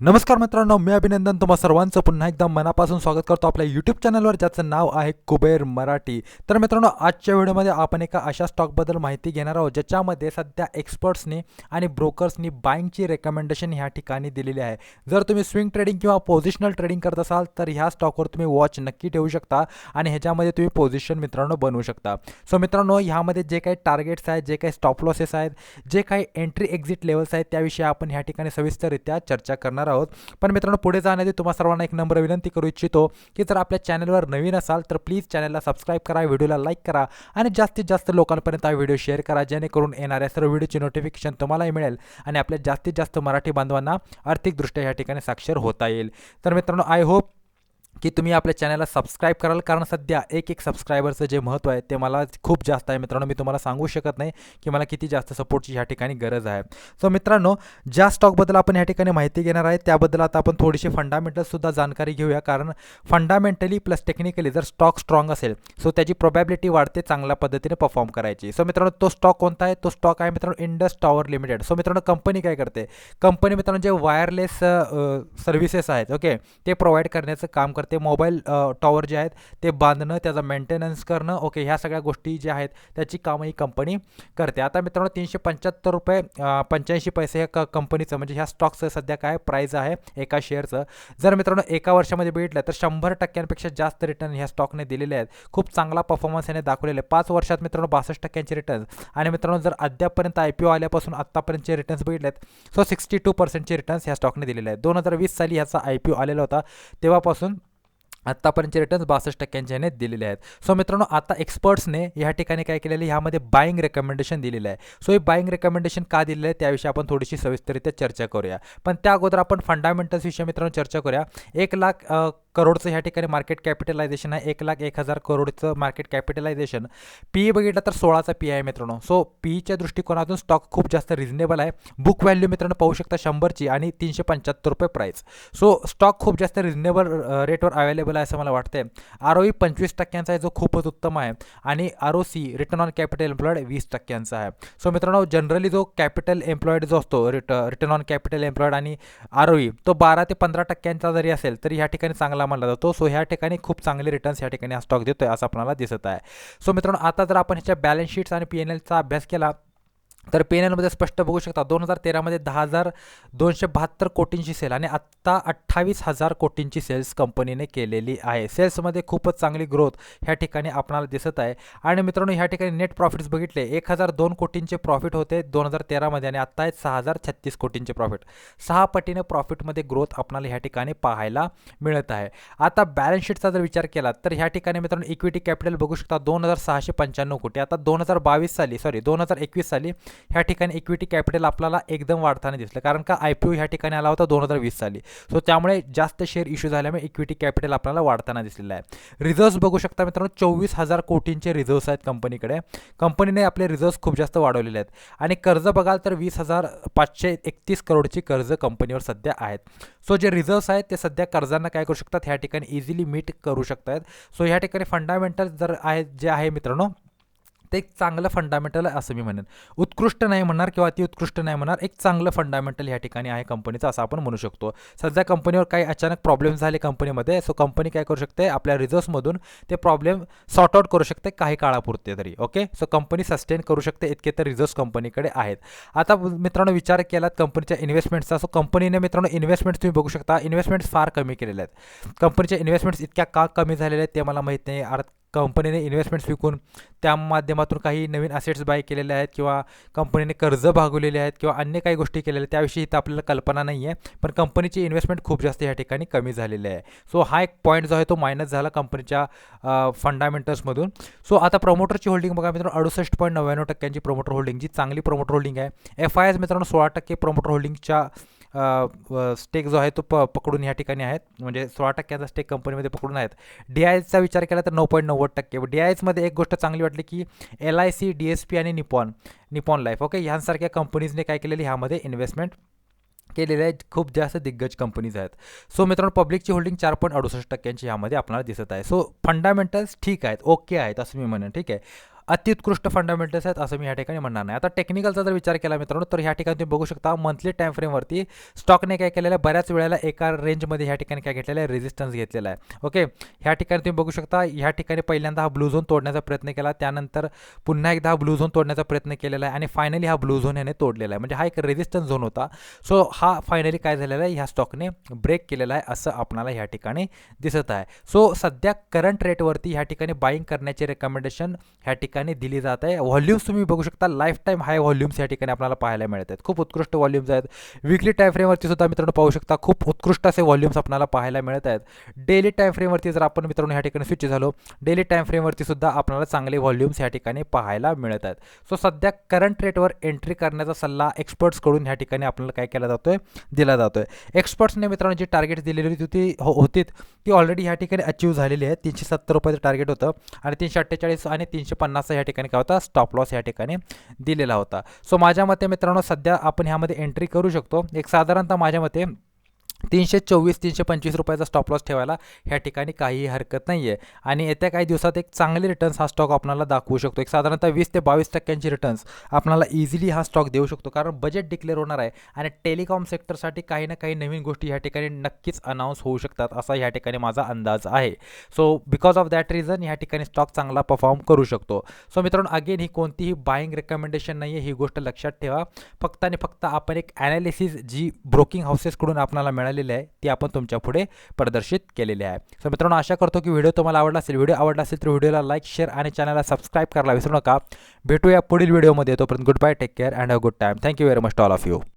नमस्कार मित्रांनो मी अभिनंदन तुम्हा सर्वांचं. पुन्हा एकदा मनापासून स्वागत करतो आपल्या यूट्यूब चॅनलवर ज्याचं नाव आहे कुबेर मराठी. तर मित्रांनो आजच्या व्हिडिओमध्ये आपण एका अशा स्टॉकबद्दल माहिती घेणार आहोत ज्याच्यामध्ये सध्या एक्सपर्ट्सनी आणि ब्रोकर्सनी बाईंगची रेकमेंडेशन ह्या ठिकाणी दिलेली आहे. जर तुम्ही स्विंग ट्रेडिंग किंवा पोझिशनल ट्रेडिंग करत असाल तर ह्या स्टॉकवर तुम्ही वॉच नक्की ठेवू शकता आणि ह्याच्यामध्ये तुम्ही पोझिशन मित्रांनो बनवू शकता. सो मित्रांनो ह्यामध्ये जे काही टार्गेट्स आहेत जे काही स्टॉप लॉसेस आहेत जे काही एंट्री एक्झिट लेवल्स आहेत त्याविषयी आपण ह्या ठिकाणी सविस्तररित्या चर्चा करणार आहोत. पण मित्रांनो पुढे जाण्याआधी तुम्हा सर्वांना एक नंबर विनंती करू इच्छितो की जर आपल्या चॅनलवर नवीन असाल तर प्लीज चॅनलला सबस्क्राईब करा व्हिडिओला लाईक करा आणि जास्तीत जास्त लोकांपर्यंत हा व्हिडिओ शेअर करा जेणेकरून येणाऱ्या सर्व व्हिडिओची नोटिफिकेशन तुम्हालाही मिळेल आणि आपल्या जास्तीत जास्त मराठी बांधवांना आर्थिकदृष्ट्या या ठिकाणी साक्षर होता येईल. तर मित्रांनो आय होप की तुम्ही आपल्या चॅनलला सबस्क्राईब कराल. कारण सध्या एक एक सबस्क्रायबरचं जे महत्त्व आहे ते मला खूप जास्त आहे. मित्रांनो मी तुम्हाला सांगू शकत नाही की मला किती जास्त सपोर्टची ह्या ठिकाणी गरज आहे. सो मित्रांनो ज्या स्टॉकबद्दल आपण ह्या ठिकाणी माहिती घेणार आहे त्याबद्दल आता आपण थोडीशी फंडामेंटलसुद्धा जानकारी घेऊया. कारण फंडामेंटली प्लस टेक्निकली जर स्टॉक स्ट्रॉंग असेल सो त्याची प्रोबॅबिलिटी वाढते चांगल्या पद्धतीने परफॉर्म करायची. सो मित्रांनो तो स्टॉक कोणता आहे? तो स्टॉक आहे मित्रांनो इंडस टॉवर लिमिटेड सो मित्रांनो कंपनी काय करते? कंपनी मित्रांनो जे वायरलेस सर्व्हिसेस आहेत ओके ते प्रोव्हाइड करण्याचं काम करते. ते मोबाईल टॉवर जे आहेत ते बांधणं त्याचा मेंटेनन्स करणं ओके ह्या सगळ्या गोष्टी ज्या आहेत त्याची कामं ही कंपनी करते. आता मित्रांनो तीनशे पंच्याहत्तर रुपये पंच्याऐंशी पैसे ह्या क कंपनीचं म्हणजे ह्या स्टॉकचं सध्या काय प्राईज आहे एका शेअरचं जर मित्रांनो एका वर्षामध्ये बघितलं तर शंभर टक्क्यांपेक्षा जास्त रिटर्न ह्या स्टॉकने दिलेले आहेत. खूप चांगला परफॉर्मन्स याने दाखवलेले आहे. पाच वर्षात मित्रांनो बासष्ट टक्क्यांचे रिटर्न्स आणि मित्रांनो जर अद्यापर्यंत आय पी ओ आल्यापासून आत्तापर्यंतचे रिटर्न्स बघितले आहेत सो सिक्स्टी टू पर्सेंटचे रिटर्न्स ह्या स्टॉकने दिलेले आहेत. दोन हजार वीस साली ह्याचा आय पी ओ आलेला होता. तेव्हापासून आत्तापर्यंतचे रिटर्न्स बासष्ट टक्क्यांचे ह्याने दिलेले आहेत. सो मित्रांनो आता एक्सपर्ट्सने ह्या ठिकाणी काय केलेलं आहे? ह्यामध्ये बाईंग रेकमेंडेशन दिलेलं आहे. सो हे बाईंग रेकमेंडेशन का दिलेलं आहे? त्याविषयी आपण थोडीशी सविस्तरित्या चर्चा करूया. पण त्या अगोदर आपण फंडामेंटल्स विषयी मित्रांनो चर्चा करूया. एक लाख करोडचं ह्या ठिकाणी मार्केट कॅपिटलायझेशन आहे. एक लाख एक हजार करोडचं मार्केट कॅपिटलायझेशन पी ई बघितलं तर सोळाचा पी आहे मित्रांनो. सो पीईच्या दृष्टिकोनातून स्टॉक खूप जास्त रिझनेबल आहे. बुक व्हॅल्यू मित्रांनो पाहू शकता शंभरची आणि तीनशे पंच्याहत्तर रुपये प्राईस सो स्टॉक खूप जास्त रिझनेबल रेटवर अवेलेबल आहे असं मला वाटतंय. आर ओ ई पंचवीस टक्क्यांचा आहे जो खूपच उत्तम आहे. आणि R O C return on capital employed वीस टक्क्यांचा आहे. सो मित्रांनो जनरली जो कॅपिटल एम्प्लॉईड जो असतो writ return on capital employed आणि आर ओ ई तो बारा ते पंधरा टक्क्यांचा जरी असेल तरी ह्या ठिकाणी चांगला मानला जातो. सो ह्या ठिकाणी खूप चांगले रिटर्न्स या ठिकाणी हा स्टॉक देतोय असं आपल्याला दिसत आहे. सो मित्रांनो आता जर आपण ह्याच्या बॅलन्स शीट्स आणि पी एन एलचा अभ्यास केला तर पी एन एलमध्ये स्पष्ट बघू शकता दोन हजार तेरामध्ये दहा हजार दोनशे बहात्तर कोटींची सेल आणि आत्ता अठ्ठावीस हजार कोटींची सेल्स कंपनीने केलेली आहे. सेल्समध्ये खूपच चांगली ग्रोथ ह्या ठिकाणी आपणाला दिसत आहे. आणि मित्रांनो ह्या ठिकाणी नेट प्रॉफिट्स बघितले एक हजार दोन कोटींचे प्रॉफिट होते दोन हजार तेरामध्ये आणि आत्ता आहेत सहा हजार छत्तीस कोटींचे प्रॉफिट सहा पटीने प्रॉफिटमध्ये ग्रोथ आपणाला ह्या ठिकाणी पाहायला मिळत आहे. आता बॅलन्स शीटचा जर विचार केला तर ह्या ठिकाणी मित्रांनो इक्विटी कॅपिटल बघू शकता दोन हजार सहाशे पंच्याण्णव कोटी. आता दोन हजार बावीस साली सॉरी दोन हजार एकवीस साली ह्या ठिकाणी इक्विटी कॅपिटल आपल्याला एकदम वाढताना दिसलं. कारण का आय पी ओ ह्या ठिकाणी आला होता दोन हजार वीस साली. सो त्यामुळे जास्त शेअर इश्यू झाल्यामुळे इक्विटी कॅपिटल आपल्याला वाढताना दिसलेलं आहे. रिझर्व्स बघू शकता मित्रांनो चोवीस हजार कोटींचे रिझर्व्स आहेत कंपनीकडे कंपनीने आपले रिझर्व्स खूप जास्त वाढवलेले आहेत. आणि कर्ज बघाल तर वीस हजार पाचशे एकतीस करोडची कर्ज कंपनीवर सध्या आहेत. सो जे रिझर्व्स आहेत ते सध्या कर्जांना काय करू शकतात? ह्या ठिकाणी इझिली मीट करू शकतात सो ह्या ठिकाणी फंडामेंटल जर आहेत जे आहे मित्रांनो ते एक चांगलं फंडामेंटल आहे असं मी म्हणेन. उत्कृष्ट नाही म्हणणार किंवा अतिउत्कृष्ट नाही म्हणणार एक चांगलं फंडामेंटल ह्या ठिकाणी आहे कंपनीचं असं आपण म्हणू शकतो. सध्या कंपनीवर काही अचानक प्रॉब्लेम झाले कंपनीमध्ये सो कंपनी काय करू शकते? आपल्या रिझर्व्समधून ते प्रॉब्लेम सॉर्ट आउट करू शकते काही काळापुरते तरी ओके सो कंपनी सस्टेन करू शकते इतके तर रिझर्व्स कंपनीकडे आहेत. आता मित्रांनो विचार केलात कंपनीच्या इन्व्हेस्टमेंटचा सो कंपनीने मित्रांनो इन्व्हेस्टमेंट्स तुम्ही बघू शकता. इन्व्हेस्टमेंट्स फार कमी केलेले आहेत. कंपनीच्या इन्व्हेस्टमेंट्स इतक्या का कमी झालेल्या आहेत ते मला माहीत नाही. अर्थ कंपनीने इन्व्हेस्टमेंट्स विकून त्या माध्यमातून काही नवीन असेट्स बाय केलेले आहेत किंवा कंपनीने कर्ज भागवलेले आहेत किंवा अन्य काही गोष्टी केलेल्या आहेत त्याविषयी इथं आपल्याला कल्पना नाही आहे पण कंपनीची इन्व्हेस्टमेंट खूप जास्त या ठिकाणी कमी झालेली आहे. सो हा एक पॉईंट जो आहे तो मायनस झाला कंपनीच्या फंडामेंटल्समधून सो आता प्रमोटरची होल्डिंग बघा मित्रांनो अडुसष्ट पॉईंट नव्याण्णव टक्क्यांची प्रमोटर होल्डिंग जी चांगली प्रमोटर होल्डिंग आहे. एफ आय एस मित्रांनो सोळा टक्के प्रमोटर होल्डिंगच्या स्टेक जो आहे तो प पकडून या ठिकाणी आहेत. म्हणजे सोळा टक्क्याचा स्टेक कंपनीमध्ये पकडून आहेत. डी आय एसचा विचार केला तर नऊ पॉईंट नव्वद टक्के. डी आय एसमध्ये एक गोष्ट चांगली वाटली की L I C D S P आणि निपॉन निपॉन लाईफ ओके ह्यांसारख्या कंपनीजने काय केलेली? ह्यामध्ये इन्व्हेस्टमेंट केलेले आहेत खूप जास्त दिग्गज कंपनीज आहेत. सो मित्रांनो पब्लिकची होल्डिंग चार पॉईंट अडुसष्ट टक्क्यांची ह्यामध्ये आपल्याला दिसत आहे. सो फंडामेंटल्स ठीक आहेत. ओके आहेत असं मी म्हणेन. ठीक आहे. अत्युत्कृष्ट फंडामेंटल्स आहेत असं मी ह्या ठिकाणी म्हणणार नाही. आता टेक्निकलचा जर विचार केला मित्रांनो तर ह्या ठिकाणी तुम्ही बघू शकता मंथली टाइम फ्रेमवरती स्टॉकने काय केलेलं आहे? बऱ्याच वेळेला एका रेंजमध्ये ह्या ठिकाणी काय घेतलेलं आहे? रेजिस्टन्स घेतलेला आहे. ओके ह्या ठिकाणी तुम्ही बघू शकता ह्या ठिकाणी पहिल्यांदा हा ब्लू झोन तोडण्याचा प्रयत्न केला. त्यानंतर पुन्हा एकदा हा ब्लू झोन तोडण्याचा प्रयत्न केलेला आहे आणि फायनली हा ब्लू झोन याने तोडलेला आहे. म्हणजे हा एक रेजिस्टन्स झोन होता. सो हा फायनली काय झालेला आहे? ह्या स्टॉकने ब्रेक केलेला आहे असं आपणाला ह्या ठिकाणी दिसत आहे. सो सध्या करंट रेटवरती ह्या ठिकाणी बाईंग करण्याचे रेकमेंडेशन ह्या ठिकाणी ठिकाणी दिली जात आहे. व्हॉल्यूम्स तुम्ही बघू शकता लाईफ टाईम हाय व्हॉल्यूम्स या ठिकाणी आपल्याला पाहायला मिळत आहेत. खूप उत्कृष्ट व्हॉल्यूम्स आहेत. विकली टाईम फ्रेमवरती सुद्धा मित्रांनो पाहू शकता खूप उत्कृष्ट असे व्हॉल्यूम्स आपल्याला पाहायला मिळत आहेत. डेली टाईम फ्रेमवरती जर आपण मित्रांनो ह्या ठिकाणी स्विच झालो डेली टाईम फ्रेमवरती सुद्धा आपल्याला चांगले व्हॉल्यूम्स ह्या ठिकाणी पाहायला मिळत आहेत. सो सध्या करंट रेटवर एंट्री करण्याचा सल्ला एक्सपर्ट्सकडून ह्या ठिकाणी आपल्याला काय केला जातोय? दिला जातोय. एक्सपर्ट्सने मित्रांनो जी टार्गेट दिलेली होती ती हो होती ती ऑलरेडी ह्या ठिकाणी अचीव झालेली आहे. तीनशे सत्तर रुपयाचं टार्गेट होतं आणि तीनशे अठ्ठेचाळीस आणि तीनशे पन्नास असा ह्या ठिकाणी काय होता? स्टॉप लॉस या ठिकाणी दिलेला होता. सो माझ्या मते मित्रांनो सध्या आपण ह्यामध्ये एंट्री करू शकतो. एक साधारणतः माझ्या मते तीनशे चोवीस तीनशे पंचवीस रुपयाचा स्टॉप लॉस ठेवायला ह्या ठिकाणी काहीही हरकत नाही आहे आणि येत्या काही दिवसात एक चांगले रिटर्न्स हा स्टॉक आपल्याला दाखवू शकतो. एक साधारणतः वीस ते बावीस टक्क्यांची रिटर्न्स आपल्याला इझिली हा स्टॉक देऊ शकतो. कारण बजेट डिक्लेअर होणार आहे आणि टेलिकॉम सेक्टरसाठी काही ना काही नवीन गोष्टी ह्या ठिकाणी नक्कीच अनाऊन्स होऊ शकतात असा ह्या ठिकाणी माझा अंदाज आहे. So because of that reason ह्या ठिकाणी स्टॉक चांगला परफॉर्म करू शकतो. सो मित्रांनो अगेन ही कोणतीही बाईंग रेकमेंडेशन नाही आहे ही गोष्ट लक्षात ठेवा. फक्त आणि फक्त आपण एक ॲनालिसिस जी ब्रोकिंग हाऊसेसकडून आपल्याला मिळालेली आहे ती आपण तुमच्यापुढे प्रदर्शित केलेले आहे. सो मित्रांनो आशा करतो की व्हिडिओ तुम्हाला आवडला असेल. व्हिडिओ आवडला असेल तर व्हिडिओला लाईक शेअर आणि चॅनलला सबस्क्राईब करायला विसरू नका. भेटूया पुढील व्हिडिओमध्ये. तोपर्यंत good bye take care and a good time thank you very much all of you